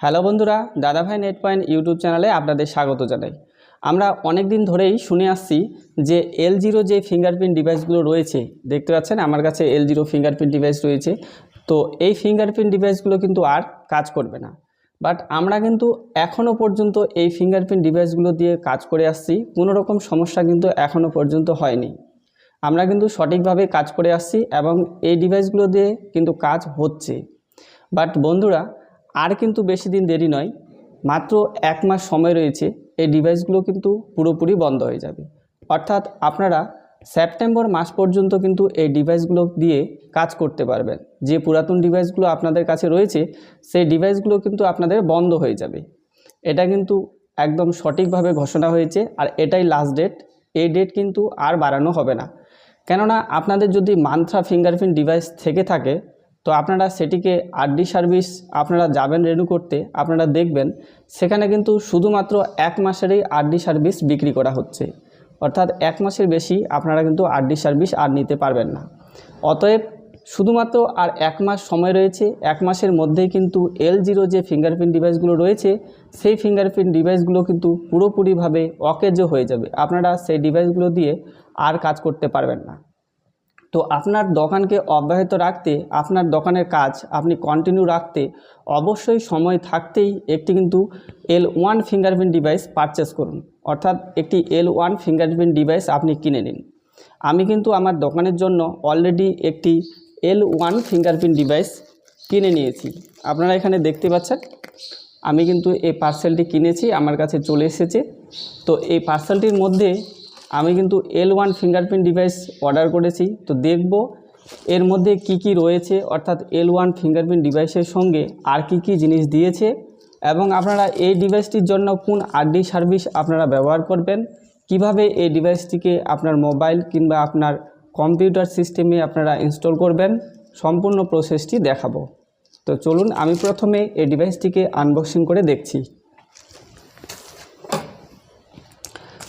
Hello বন্ধুরা, দাদাভাই net point YouTube চ্যানেলে আপনাদের স্বাগত জানাই। আমরা অনেক দিন ধরেই শুনে আসছি যে এল জিরো যে ফিঙ্গারপ্রিন্ট ডিভাইসগুলো রয়েছে, দেখতে পাচ্ছেন আমার কাছে এল জিরো ফিঙ্গারপ্রিন্ট ডিভাইস রয়েছে, তো এই ফিঙ্গারপ্রিন্ট ডিভাইসগুলো কিন্তু আর কাজ করবে না। বাট আমরা কিন্তু এখনও পর্যন্ত এই ফিঙ্গারপ্রিন্ট ডিভাইসগুলো দিয়ে কাজ করে আসছি, কোনো রকম সমস্যা কিন্তু এখনও পর্যন্ত হয়নি। আমরা কিন্তু সঠিকভাবে কাজ করে আসছি এবং এই ডিভাইসগুলো দিয়ে কিন্তু কাজ হচ্ছে। বাট বন্ধুরা আর কিন্তু বেশি দিন দেরি নয়, মাত্র এক মাস সময় রয়েছে, এই ডিভাইসগুলো কিন্তু পুরোপুরি বন্ধ হয়ে যাবে। অর্থাৎ আপনারা সেপ্টেম্বর মাস পর্যন্ত কিন্তু এই ডিভাইসগুলো দিয়ে কাজ করতে পারবেন। যে পুরাতন ডিভাইসগুলো আপনাদের কাছে রয়েছে, সেই ডিভাইসগুলো কিন্তু আপনাদের বন্ধ হয়ে যাবে। এটা কিন্তু একদম সঠিকভাবে ঘোষণা হয়েছে আর এটাই লাস্ট ডেট এই ডেট কিন্তু আর বাড়ানো হবে না। কেননা আপনাদের যদি মান্থ্রা ফিঙ্গারপ্রিন্ট ডিভাইস থেকে থাকে তো আপনারা সেটিকে আরডি সার্ভিস, আপনারা যাবেন রেনু করতে, আপনারা দেখবেন সেখানে কিন্তু শুধুমাত্র এক মাসেরই আরডি সার্ভিস বিক্রি করা হচ্ছে। অর্থাৎ এক মাসের বেশি আপনারা কিন্তু আরডি সার্ভিস আর নিতে পারবেন না। অতএব শুধুমাত্র আর এক মাস সময় রয়েছে, এক মাসের মধ্যেই কিন্তু এল জিরো যে ফিঙ্গারপ্রিন্ট ডিভাইসগুলো রয়েছে, সেই ফিঙ্গারপ্রিন্ট ডিভাইসগুলো কিন্তু পুরোপুরিভাবে অকেজো হয়ে যাবে। আপনারা সেই ডিভাইসগুলো দিয়ে আর কাজ করতে পারবেন না। তো আপনার দোকানকে অব্যাহত রাখতে, আপনার দোকানের কাজ আপনি কন্টিনিউ রাখতে অবশ্যই সময় থাকতেই একটি কিন্তু L one fingerprint device purchase করুন। অর্থাৎ একটি এল ওয়ান ফিঙ্গারপ্রিন্ট ডিভাইস আপনি কিনে নিন। আমি কিন্তু আমার দোকানের জন্য অলরেডি একটি এল ওয়ান ফিঙ্গারপ্রিন্ট ডিভাইস কিনে নিয়েছি। আপনারা এখানে দেখতে পাচ্ছেন, আমি কিন্তু এই পার্সেলটি কিনেছি, আমার কাছে চলে এসেছে। তো এই পার্সেলটির মধ্যে আমি কিন্তু L one fingerprint device order করেছি। তো দেখব এর মধ্যে কি কি রয়েছে, অর্থাৎ এল ওয়ান ফিঙ্গারপ্রিন্ট ডিভাইসের সঙ্গে আর কি কি জিনিস দিয়েছে এবং আপনারা এই ডিভাইসটির জন্য কোন আরডি সার্ভিস আপনারা ব্যবহার করবেন, কীভাবে এই ডিভাইসটিকে আপনার মোবাইল কিংবা আপনার কম্পিউটার সিস্টেমে আপনারা ইনস্টল করবেন, সম্পূর্ণ প্রসেসটি দেখাবো। তো চলুন, আমি প্রথমে এই ডিভাইসটিকে আনবক্সিং করে দেখছি।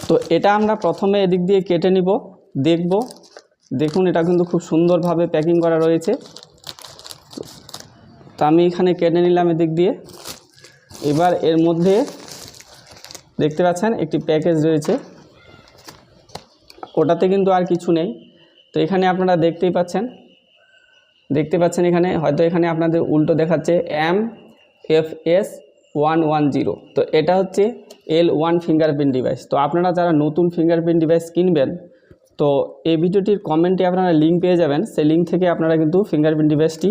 তো এটা আমরা প্রথমে এদিক দিয়ে কেটে নিব, দেখব। দেখুন, এটা কিন্তু খুব সুন্দরভাবে প্যাকিং করা রয়েছে। তো আমি এখানে কেটে নিলাম এদিক দিয়ে। এবার এর মধ্যে দেখতে পাচ্ছেন, একটি প্যাকেজ রয়েছে। ওটাতে কিন্তু আর কিছু নেই। তো এখানে আপনারা দেখতেই পাচ্ছেন, দেখতে পাচ্ছেন এখানে, হয়তো এখানে আপনাদের উল্টো দেখাচ্ছে M F S one one zero তো এটা হচ্ছে এল ওয়ান ফিঙ্গারপ্রিন্ট ডিভাইস তো আপনারা যারা নতুন ফিঙ্গারপ্রিন্ট ডিভাইস কিনবেন, তো এই ভিডিওটির কমেন্টে আপনারা লিঙ্ক পেয়ে যাবেন। সেই লিঙ্ক থেকে আপনারা কিন্তু ফিঙ্গারপ্রিন্ট ডিভাইসটি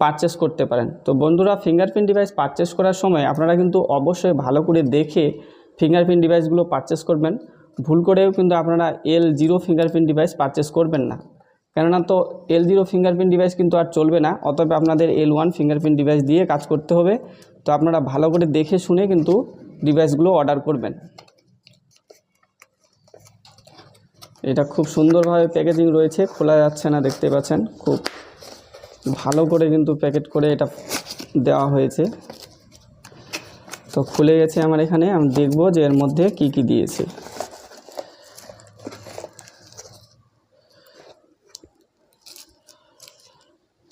পারচেস করতে পারেন। তো বন্ধুরা ফিঙ্গারপ্রিন্ট ডিভাইস পারচেস করার সময় আপনারা কিন্তু অবশ্যই ভালো করে দেখে ফিঙ্গারপ্রিন্ট ডিভাইসগুলো পারচেস করবেন। ভুল করেও কিন্তু আপনারা L zero fingerprint device purchase করবেন না। কেননা তো এল জিরো ফিঙ্গারপ্রিন্ট ডিভাইস কিন্তু আর চলবে না, অতএব আপনাদের এল ওয়ান ফিঙ্গারপ্রিন্ট ডিভাইস দিয়ে কাজ করতে হবে। তো আপনারা ভালো করে দেখে শুনে কিন্তু ডিভাইসগুলো অর্ডার করবেন। এটা খুব সুন্দরভাবে প্যাকেজিং রয়েছে, খোলা যাচ্ছে না, দেখতে পাচ্ছেন, খুব ভালো করে কিন্তু প্যাকেট করে এটা দেওয়া হয়েছে। তো খুলে গেছে আমার এখানে, আমি দেখব যে এর মধ্যে কি কি দিয়েছে।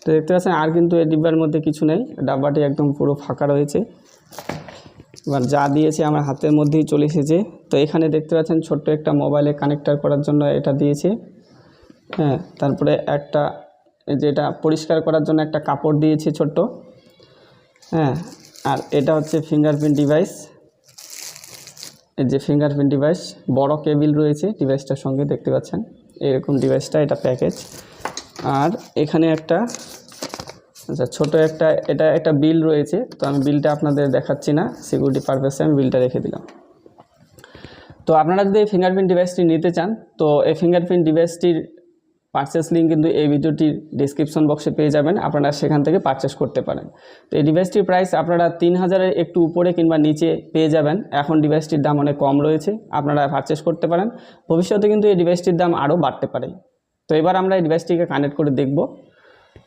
তো দেখতে পাচ্ছেন, আর কিন্তু এই ডিব্বার মধ্যে কিছু নেই। ডাব্বাটি একদম পুরো ফাঁকা রয়েছে। এবার যা দিয়েছে আমার হাতের মধ্যেই চলে এসেছে। তো এখানে দেখতে পাচ্ছেন, ছোট্ট একটা মোবাইলে কানেক্টার করার জন্য এটা দিয়েছে। হ্যাঁ তারপরে একটা যেটা পরিষ্কার করার জন্য একটা কাপড় দিয়েছে ছোট্ট। হ্যাঁ আর এটা হচ্ছে ফিঙ্গারপ্রিন্ট ডিভাইস এই যে ফিঙ্গারপ্রিন্ট ডিভাইস বড় কেবিল রয়েছে ডিভাইসটার সঙ্গে দেখতে পাচ্ছেন। এরকম ডিভাইসটা এটা প্যাকেজ আর এখানে একটা আচ্ছা ছোট একটা, এটা একটা বিল রয়েছে, তো আমি বিলটা আপনাদের দেখাচ্ছি না সিকিউরিটি পারপাসে আমি বিলটা রেখে দিলাম। তো আপনারা যদি এই ফিঙ্গারপ্রিন্ট ডিভাইসটি নিতে চান, তো এই ফিঙ্গারপ্রিন্ট ডিভাইসটির পারচেস লিঙ্ক কিন্তু এই ভিডিওটির ডিসক্রিপশন বক্সে পেয়ে যাবেন, আপনারা সেখান থেকে পারচেস করতে পারেন। তো এই ডিভাইসটির প্রাইস আপনারা তিন হাজারের একটু উপরে কিংবা নিচে পেয়ে যাবেন, এখন ডিভাইসটির দাম অনেক কম রয়েছে, আপনারা পারচেস করতে পারেন। ভবিষ্যতে কিন্তু এই ডিভাইসটির দাম আরও বাড়তে পারে। তো এবার আমরা এই ডিভাইসটিকে কানেক্ট করে দেখব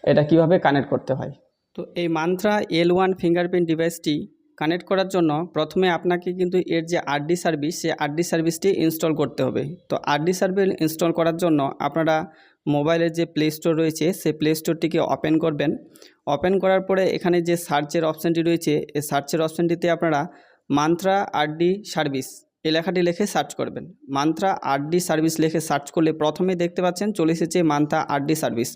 এটা কীভাবে কানেক্ট করতে হয়। তো এই মান্ত্রা এল ওয়ান ফিঙ্গারপ্রিন্ট ডিভাইসটি কানেক্ট করার জন্য প্রথমে আপনাকে কিন্তু এর যে আরডি সার্ভিস সেই আরডি সার্ভিসটি ইনস্টল করতে হবে। তো আরডি সার্ভিস ইনস্টল করার জন্য আপনারা মোবাইলের যে প্লে স্টোর রয়েছে, সেই প্লে স্টোরটিকে ওপেন করবেন। ওপেন করার পরে এখানে যে সার্চের অপশানটি রয়েছে, এই সার্চের অপশানটিতে আপনারা মান্ত্রা আরডি সার্ভিস এই লেখাটি লিখে সার্চ করবেন। মান্ত্রা আরডি সার্ভিস লিখে সার্চ করলে প্রথমে দেখতে পাচ্ছেন চলে এসেছে মান্ত্রা আরডি সার্ভিস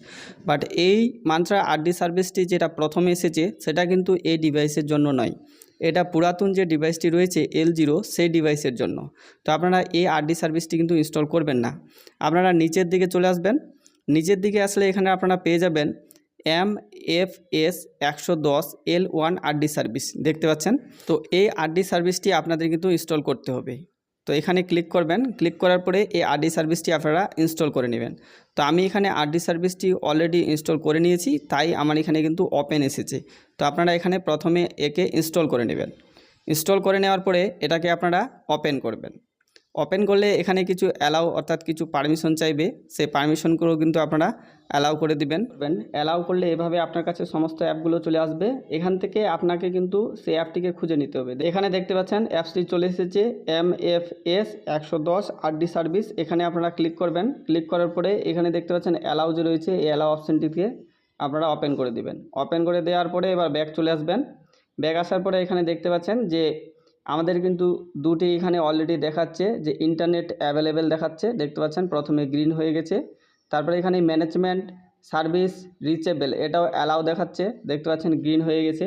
বাট এই মান্ত্রা আরডি সার্ভিসটি যেটা প্রথমে এসেছে, সেটা কিন্তু এই ডিভাইসের জন্য নয়। এটা পুরাতন যে ডিভাইসটি রয়েছে এল জিরো সেই ডিভাইসের জন্য। তো আপনারা এই আরডি সার্ভিসটি কিন্তু ইনস্টল করবেন না। আপনারা নিচের দিকে চলে আসবেন। নিচের দিকে আসলে এখানে আপনারা পেয়ে যাবেন এম এফ এস একশো দশ এল ওয়ান আরডি সার্ভিস দেখতে পাচ্ছেন? তো এই আরডি সার্ভিসটি আপনাদের কিন্তু ইনস্টল করতে হবে। তো এখানে ক্লিক করবেন ক্লিক করার পরে এই আরডি সার্ভিসটি আপনারা ইনস্টল করে নেবেন। তো আমি এখানে আরডি সার্ভিসটি অলরেডি ইনস্টল করে নিয়েছি, তাই আমার এখানে কিন্তু ওপেন এসেছে। তো আপনারা এখানে প্রথমে একে ইনস্টল করে নেবেন। ইনস্টল করে নেওয়ার পরে এটাকে আপনারা ওপেন করবেন। ওপেন করলে এখানে কিছু অ্যালাউ অর্থাৎ কিছু পারমিশন চাইবে সেই পারমিশনগুলো কিন্তু আপনারা অ্যালাউ করে দিবেন। অ্যালাউ করলে এভাবে আপনার কাছে সমস্ত অ্যাপগুলো চলে আসবে। এখান থেকে আপনাকে কিন্তু সেই অ্যাপটিকে খুঁজে নিতে হবে। এখানে দেখতে পাচ্ছেন অ্যাপসটি চলে এসেছে এম এফ এস একশো দশ আরডি সার্ভিস এখানে আপনারা ক্লিক করবেন। ক্লিক করার পরে এখানে দেখতে পাচ্ছেন অ্যালাউ যে রয়েছে, এই অ্যালাউ অপশানটিকে আপনারা ওপেন করে দিবেন। ওপেন করে দেওয়ার পরে এবার ব্যাক চলে আসবেন। ব্যাক আসার পরে এখানে দেখতে পাচ্ছেন যে আমাদের কিন্তু দুটি এখানে অলরেডি দেখাচ্ছে যে ইন্টারনেট অ্যাভেলেবেল দেখাচ্ছে, দেখতে পাচ্ছেন? প্রথমে গ্রিন হয়ে গেছে, তারপরে এখানে ম্যানেজমেন্ট সার্ভিস রিচেবল এটাও অ্যালাউ দেখাচ্ছে, দেখতে পাচ্ছেন গ্রিন হয়ে গেছে।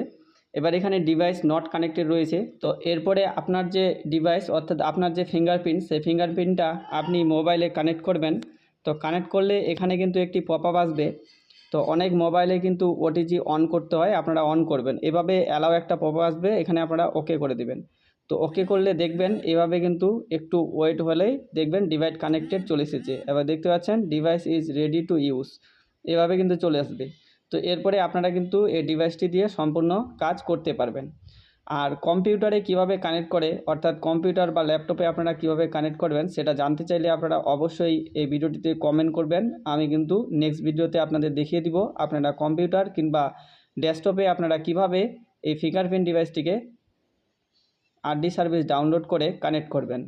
এবার এখানে ডিভাইস নট কানেক্টেড রয়েছে, তো এরপরে আপনার যে ডিভাইস অর্থাৎ আপনার যে ফিঙ্গারপ্রিন্ট সেই ফিঙ্গারপ্রিন্টটা আপনি মোবাইলে কানেক্ট করবেন। তো কানেক্ট করলে এখানে কিন্তু একটি পপ আপ আসবে। তো অনেক মোবাইলে কিন্তু ওটিজি অন করতে হয়, আপনারা অন করবেন। এভাবে অ্যালাউ একটা পপ আসবে, এখানে আপনারা ওকে করে দিবেন। তো ওকে করলে দেখবেন এভাবে কিন্তু একটু ওয়েট হলেই দেখবেন ডিভাইস কানেক্টেড চলে এসেছে। এবার দেখতে পাচ্ছেন device is ready to use এভাবে কিন্তু চলে আসবে। তো এরপরে আপনারা কিন্তু এই ডিভাইসটি দিয়ে সম্পূর্ণ কাজ করতে পারবেন। আর কম্পিউটারে কীভাবে কানেক্ট করে, অর্থাৎ কম্পিউটার বা ল্যাপটপে আপনারা কীভাবে কানেক্ট করবেন, সেটা জানতে চাইলে আপনারা অবশ্যই এই ভিডিওটিতে কমেন্ট করবেন। আমি কিন্তু নেক্সট ভিডিওতে আপনাদের দেখিয়ে দিব আপনারা কম্পিউটার কিংবা ডেস্কটপে আপনারা কীভাবে এই ফিঙ্গারপ্রিন্ট ডিভাইসটিকে আরডি সার্ভিস ডাউনলোড করে কানেক্ট করবেন।